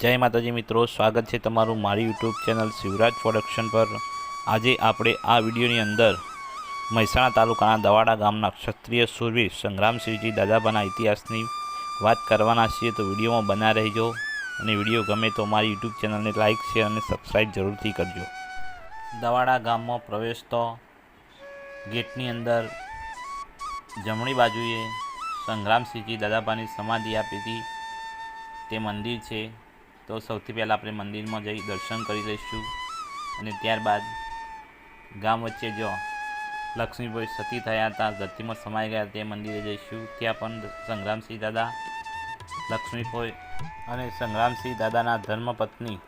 જય માતાજી મિત્રો, સ્વાગત છે તમારું મારી યુટ્યુબ ચેનલ શિવરાજ પ્રોડક્શન પર. આજે આપણે આ વિડીયોની અંદર મહેસાણા તાલુકાના દવાડા ગામના ક્ષત્રિય સુરવીર સંગ્રામસિંહજી દાદાબાના ઇતિહાસની વાત કરવાના છીએ. તો વિડીયોમાં બના રહેજો અને વીડિયો ગમે તો મારી યુટ્યુબ ચેનલને લાઇક શેર અને સબસ્ક્રાઈબ જરૂરથી કરજો. દવાડા ગામમાં પ્રવેશતો ગેટની અંદર જમણી બાજુએ સંગ્રામસિંહજી દાદાબાની સમાધિ આપી હતી. તે મંદિર છે. તો સૌથી પહેલાં આપણે મંદિરમાં જઈ દર્શન કરી લઈશું. અને ત્યારબાદ ગામ વચ્ચે જો લક્ષ્મીભાઈ સતી થયા હતા ધરતીમાં સમાઈ ગયા તે મંદિરે જઈશું. ત્યાં પણ સંગ્રામસિંહ દાદા, લક્ષ્મીભાઈ અને સંગ્રામસિંહ દાદાના ધર્મપત્ની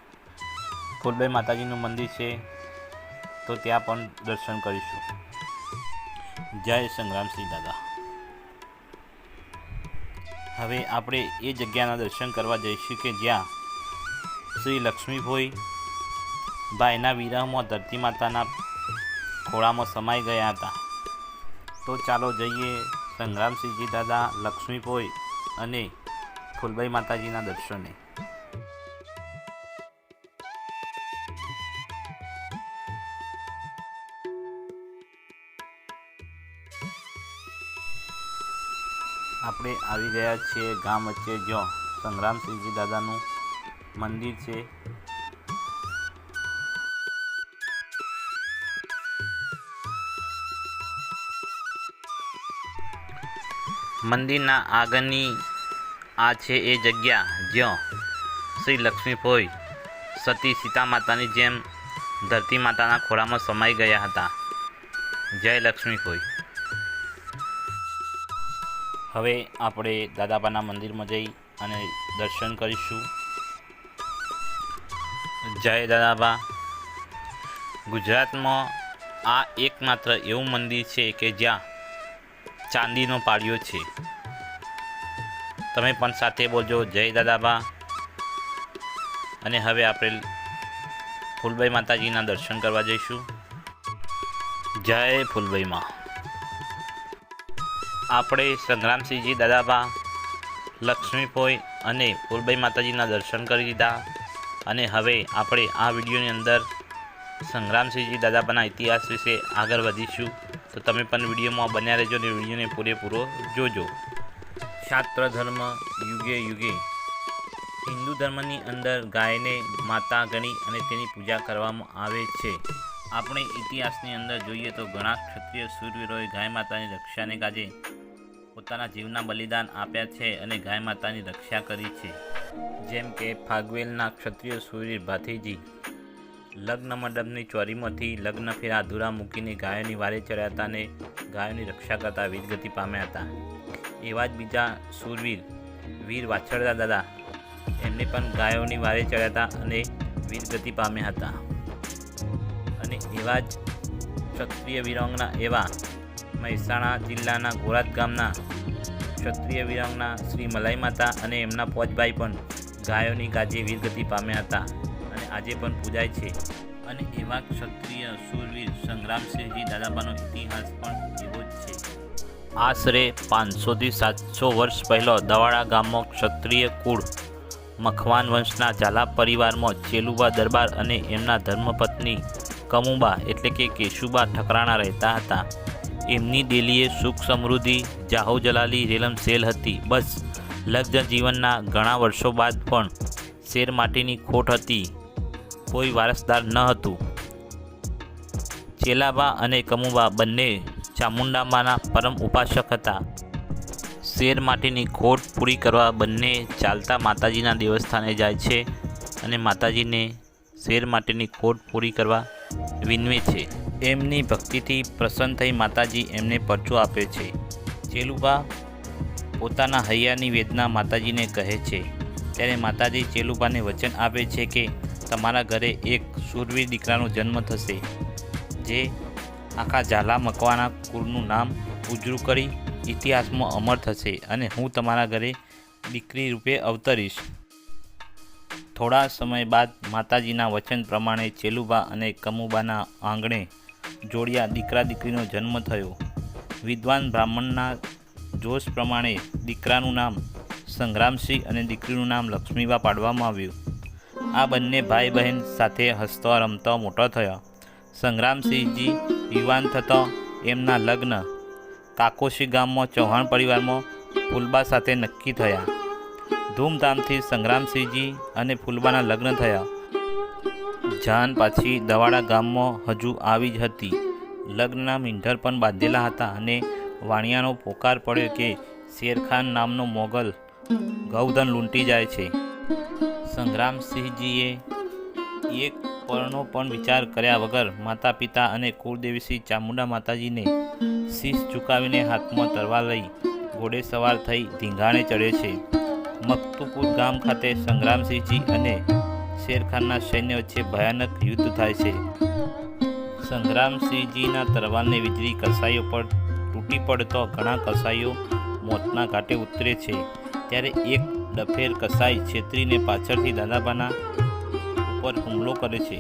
ફૂલબાઈ માતાજીનું મંદિર છે, તો ત્યાં પણ દર્શન કરીશું. જય સંગ્રામસિંહ દાદા. હવે આપણે એ જગ્યાના દર્શન કરવા જઈશું કે જ્યાં શ્રી લક્ષ્મીભોઈ ભાઈના વિરહમાં ધરતી માતાના ખોળામાં સમાઈ ગયા હતા. તો ચાલો જઈએ સંગ્રામસિંહજી દાદા, લક્ષ્મીભોઈ અને ફૂલબાઈ માતાજીના દર્શને. આપણે આવી ગયા છીએ ગામ વચ્ચે જો સંગ્રામસિંહજી દાદાનું મંદિર છે. મંદિરના આગળની આ છે એ જગ્યા જ્યાં શ્રી લક્ષ્મીભાઈ સતી સીતા માતાની જેમ ધરતી માતાના ખોળામાં સમાઈ ગયા હતા. જય લક્ષ્મીભાઈ હવે આપણે દાદાબાના મંદિરમાં જઈ અને દર્શન કરીશું. જય દાદાબા. ગુજરાતમાં આ એકમાત્ર એવું મંદિર છે કે જ્યાં ચાંદીનો પાળિયો છે. તમે પણ સાથે બોલજો. જય દાદાબા. અને હવે આપણે ફૂલબાઈ માતાજીના દર્શન કરવા જઈશું. જય ફૂલબાઈ માં. આપણે સંગ્રામસિંહજી દાદાબા લક્ષ્મીપોઈ અને ફૂલબાઈ માતાજીના દર્શન કરી દીધા અને હવે આપણે આ વિડીયોની અંદર સંગ્રામસિંહજી દાદાપાના ઇતિહાસ વિશે આગળ વધીશું. તો તમે પણ વિડીયોમાં બન્યા રહેજો અને વિડીયોને પૂરેપૂરો જોજો. શાસ્ત્ર ધર્મ યુગે યુગે હિન્દુ ધર્મની અંદર ગાયને માતા ગણી અને તેની પૂજા કરવામાં આવે છે. આપણે ઇતિહાસની અંદર જોઈએ તો ઘણા ક્ષત્રિય શૂરવીરોએ ગાય માતાની રક્ષાને કાજે પોતાના જીવના બલિદાન આપ્યા છે અને ગાય માતાની રક્ષા કરી છે. જેમ કે ફાગવેલના ક્ષત્રિય સુરવીર ભાથીજી, લગ્ન મંડપની ચોરીમાંથી લગ્ન ફેરા અધૂરા મૂકીને ગાયોની વારે ચડ્યા અને ગાયોની રક્ષા કરતા વીરગતિ પામ્યા હતા. એવા જ બીજા સુરવીર, વીર વાછળદા દાદા, એમને પણ ગાયોની વારે ચડ્યા હતા અને વીરગતિ પામ્યા હતા. અને એવા જ ક્ષત્રિય વિરંગના એવા મહેસાણા જિલ્લાના ગોરાદ ગામના ક્ષત્રિય વીરાંગના શ્રી મલાઈ માતા અને એમના પોચભાઈ પણ ગાયોની ગાજે વીરગતિ પામ્યા હતા અને આજે પણ પૂજાય છે. અને એવા ક્ષત્રિય શૂરવીર સંગ્રામસિંહજી દાદાબાનો ઇતિહાસ પણ એવો જ છે. આશરે પાંચસોથી સાતસો વર્ષ પહેલો દવાડા ગામમાં ક્ષત્રિય કુળ મખવાન વંશના ઝાલા પરિવારમાં ચેલુબા દરબાર અને એમના ધર્મપત્ની કમુબા એટલે કે કેશુબા ઠકરાણા રહેતા હતા. એમની ડેલીએ સુખ સમૃદ્ધિ, જાહો જલાલી, રેલમ સેલ હતી. બસ, લગ્ન જીવનના ઘણા વર્ષો બાદ પણ શેર માટેની ખોટ હતી. કોઈ વારસદાર ન હતું. ચેલાબા અને કમુબા બંને ચામુંડામાના પરમ ઉપાસક હતા. શેર માટેની ખોટ પૂરી કરવા બંને ચાલતા માતાજીના દેવસ્થાને જાય છે અને માતાજીને શેર માટેની ખોટ પૂરી કરવા વિનવે છે. એમની ભક્તિથી પ્રસન્ન થઈ માતાજી એમને પરચો આપે છે. ચેલુબા પોતાના હૈયાની વેદના માતાજીને કહે છે. ત્યારે માતાજી ચેલુબાને વચન આપે છે કે તમારા ઘરે એક સુરવીર દીકરાનો જન્મ થશે. જે આખા ઝાલા મકવાના કુળનું નામ ઉજળું કરી ઇતિહાસમાં અમર થશે અને હું તમારા ઘરે દીકરી રૂપે અવતરીશ. થોડા સમય બાદ માતાજીના વચન પ્રમાણે ચેલુબા અને કમુબાના આંગણે જોડિયા દીકરા દીકરીનો જન્મ થયો. વિદ્વાન બ્રાહ્મણના જોશ પ્રમાણે દીકરાનું નામ સંગ્રામસિંહ અને દીકરીનું નામ લક્ષ્મીબા પાડવામાં આવ્યું. આ બંને ભાઈ બહેન સાથે હસતો, રમતો, મોટો થયો. સંગ્રામસિંહજી યુવાન થતો એમના લગ્ન કાકોશી ગામમાં, ચૌહાણ પરિવારમાં ફૂલબા સાથે નક્કી થયા. ધૂમધામથી સંગ્રામસિંહજી અને ફૂલબાના લગ્ન થયા. જાન પાછી દવાડા ગામમાં હજુ આવી જ હતી. લગ્નના મીંઢર પણ બાંધેલા હતા અને વાણિયાનો પોકાર પડ્યો કે શેરખાન નામનો મોગલ ગૌધન લૂંટી જાય છે. સંગ્રામસિંહજીએ એક પળનો પણ વિચાર કર્યા વગર માતા પિતા અને કુળદેવી ચામુંડા માતાજીને શીશ ઝુકાવીને હાથમાં તરવા લઈ ઘોડે સવાર થઈ ધીંગાણે ચડે છે. મકતુપુર ગામ ખાતે સંગ્રામસિંહજી અને શેરખાનના સૈન્ય વચ્ચે ભયાનક યુદ્ધ થાય છે. સંગ્રામસિંહજીના તરવારને વીજળી કસાઈઓ પર તૂટી પડતો ઘણા કસાઈઓ મોતના ઘાટે ઉતરે છે. ત્યારે એક ડફેર કસાઈ છેતરીને પાછળથી દાદાબાના ઉપર હુમલો કરે છે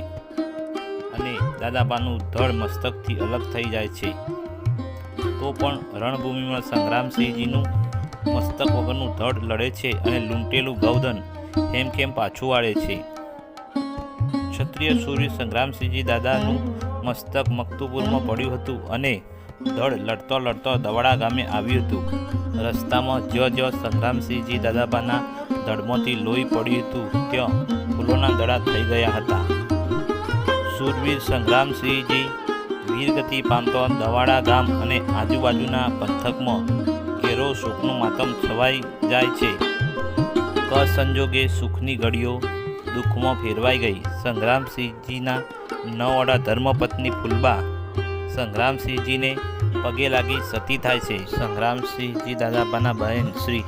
અને દાદાબાનું ધડ મસ્તકથી અલગ થઈ જાય છે. તો પણ રણભૂમિમાં સંગ્રામસિંહજીનું મસ્તક વગરનું ધડ લડે છે અને લૂંટેલું ગૌધન હેમખેમ પાછું વાળે છે. ક્ષત્રિય સૂર્ય સંગ્રામસિંહજી દાદાનું મસ્તક મકતુપુરમાં પડ્યું હતું અને દળ લડતો લડતો દવડા ગામે આવ્યું હતું. રસ્તામાં જ્યાં જ્યાં સંગ્રામસિંહજી દાદાબાના દળમાંથી લોહી પડ્યું હતું. ત્યાં ફૂલોના દડા થઈ ગયા હતા. સુરવીર સંગ્રામસિંહજી વીરગતિ પામતો દવાડા ગામ અને આજુબાજુના પંથકમાં ઘેરો સુખનું માતમ છવાઈ જાય છે. કસંજોગે સુખની ઘડીઓ દુઃખમાં ફેરવાઈ ગઈ. સંગ્રામસિંહજીના નવડા ધર્મપત્ની ફૂલબા સંગ્રામસિંહજીને પગે લાગી સતી થાય છે. સંગ્રામસિંહજી દાદાબાના બહેન શ્રી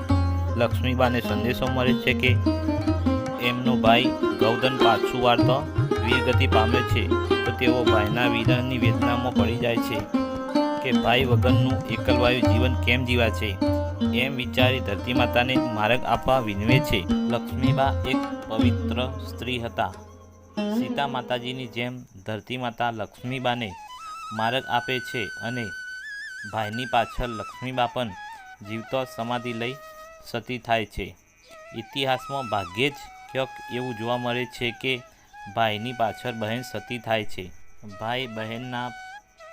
લક્ષ્મીબાને સંદેશો મળે છે કે એમનો ભાઈ ગૌધન પાછું વાળતો વીરગતિ પામે છે. તો તેઓ ભાઈના વિધાનની વેદનામાં પડી જાય છે કે ભાઈ વગરનું એકલવાયુ જીવન કેમ જીવા છે એમ વિચારી ધરતી માતાને માર્ગ આપવા વિનવે છે. લક્ષ્મીબા એક પવિત્ર સ્ત્રી હતા. સીતા માતાજીની જેમ ધરતી માતા લક્ષ્મીબાને માર્ગ આપે છે અને ભાઈની પાછળ લક્ષ્મીબા પણ જીવતો સમાધિ લઈ સતી થાય છે. ઇતિહાસમાં ભાગ્યે જ ક્યાંક એવું જોવા મળે છે કે ભાઈની પાછળ બહેન સતી થાય છે. ભાઈ બહેનના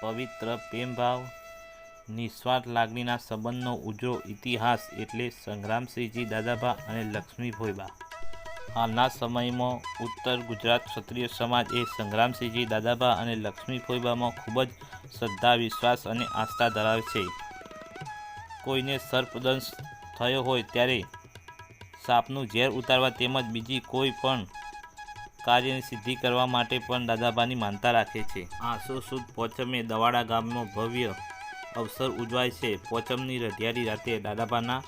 પવિત્ર પ્રેમભાવ નિસ્વાર્થ લાગણીના સંબંધનો ઉજળો ઇતિહાસ એટલે સંગ્રામસિંહજી દાદાભા અને લક્ષ્મી ભોયબા હાલના સમયમાં ઉત્તર ગુજરાત ક્ષત્રિય સમાજ એ સંગ્રામસિંહજી દાદાભા અને લક્ષ્મી ફોઈબામાં ખૂબ જ શ્રદ્ધા, વિશ્વાસ અને આસ્થા ધરાવે છે. કોઈને સર્પદંશ થયો હોય ત્યારે સાપનું ઝેર ઉતારવા તેમજ બીજી કોઈ પણ કાર્યની સિદ્ધિ કરવા માટે પણ દાદાબાની માનતા રાખે છે. આસો સુદ પોચમે દવાડા ગામમાં ભવ્ય અવસર ઉજવાય છે. પોચમની રઢિયારી રાતે દાદાબાના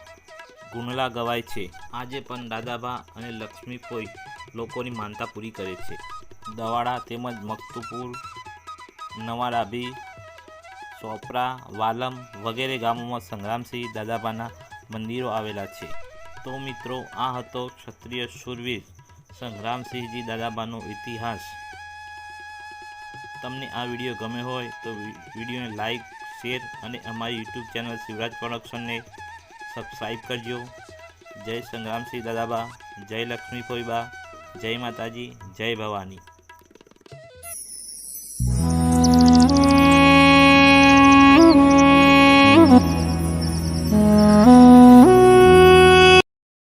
ગુંડલા ગવાય છે. આજે પણ દાદાબા અને લક્ષ્મી કોઈ લોકોની માનતા પૂરી કરે છે. દવાડા તેમજ મકતુપુર નવા ડાભી ચોપરા, વાલમ વગેરે ગામોમાં સંગ્રામસિંહ દાદાબાના મંદિરો આવેલા છે. તો મિત્રો, આ હતો ક્ષત્રિય શૂરવીર સંગ્રામસિંહજી દાદાબાનો ઇતિહાસ. તમને આ વીડિયો ગમે હોય તો વિડીયોને લાઈક શેર અને અમારી યુટ્યુબ ચેનલ શિવરાજ પ્રોડક્શનને સબસ્ક્રાઈબ કરજો. જય સંગ્રામસિંહ દાદાબા, જય લક્ષ્મી ફોઈબા, જય માતાજી, જય ભવાની.